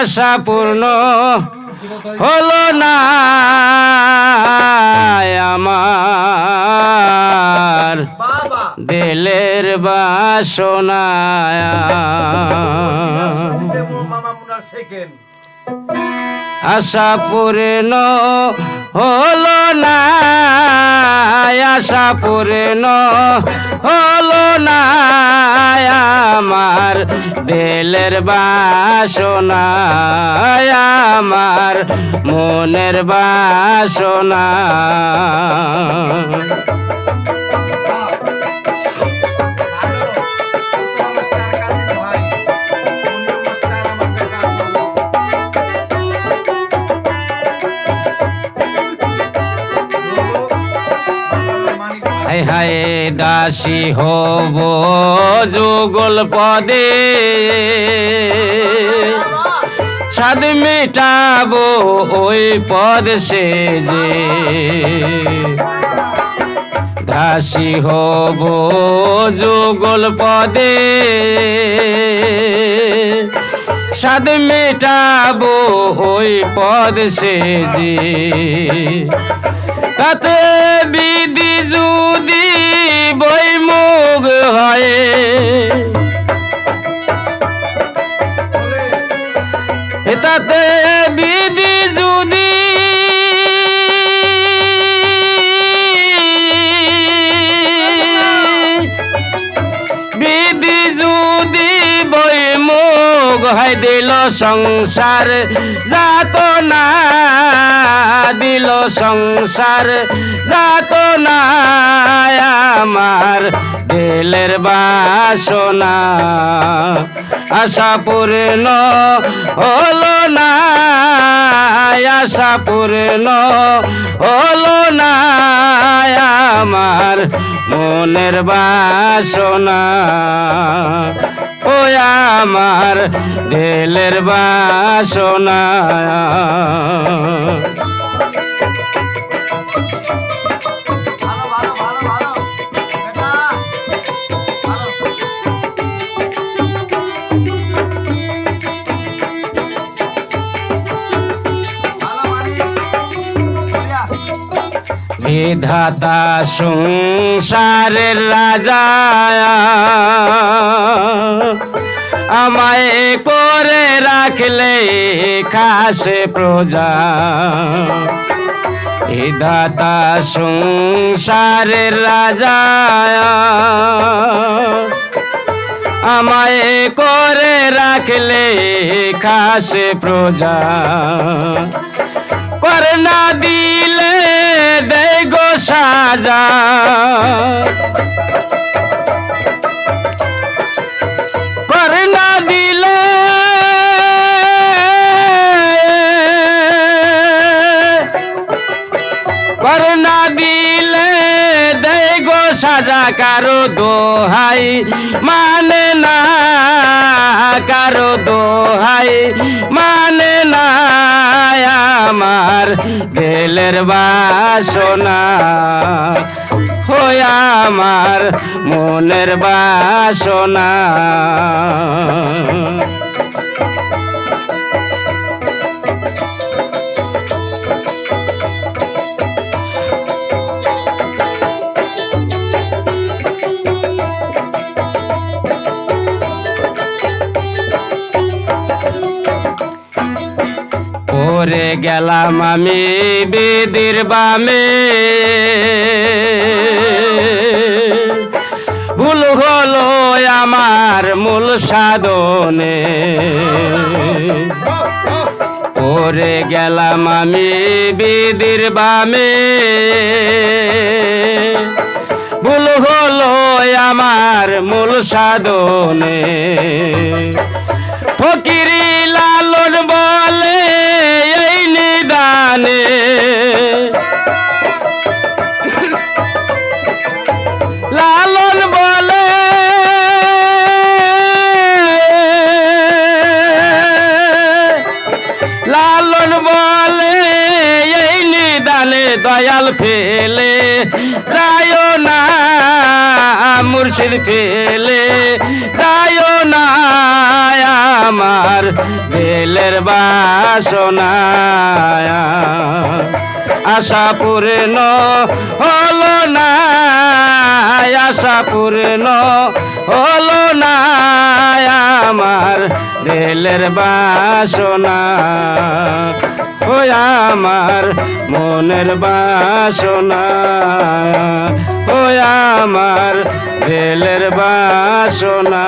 আশা পূর্ণ হলো না আমার বাবা। দিলের বাসনা। আশা পূর্ণ হলো না আশা পূর্ণ হলো না। আমার দিলের বাসনা আমার মনের বাসনা। হায় হায় দাসী হব যুগল পদে। সাদ মেটাবো ওই পদ সে যে। দাসী হব যুগল পদে। সাদ মেটাবো ওই পদ সে যে। তাতে বিধি হয় দিল সংসার যাত না দিল সংসার যাত না আমার দিলের বাসনা। আশা পূর্ণ হলো না, আশা পূর্ণ হলো না আমার মনের বাসনা। ও আমার দিলের বাসনা। বিধাতা সংসারের রাজা। আমায় করে রাখলে খাসে প্রজা। বিধাতা সংসারের রাজা। আমায় করে রাখলে খাসে প্রজা। করে না দিলে দে গো সাজা করে না দিলে করে না দিলে দে গো সাজা কারও দোহাই মানে না কারও দোহাই মানে না আমার দিলের বাসনা হয় আমার মনের বাসনা। পরে গেলাম আমি বেদির বামে। ভুল হলো আমার মূল সাধনে। পরে গেলাম আমি বেদির বামে। ভুল হলো আমার মূল সাধনে। ফকিরি নিদানে দয়াল ফেলে যায় না মুর্শিদ ফেলে যায় না আমার দিলের বাসনা। আশা পূর্ণ হলো না, আশা পূর্ণ হলো না আমার দিলের বাসনা ও আমার মনের বাসনা ও আমার দিলের বাসনা।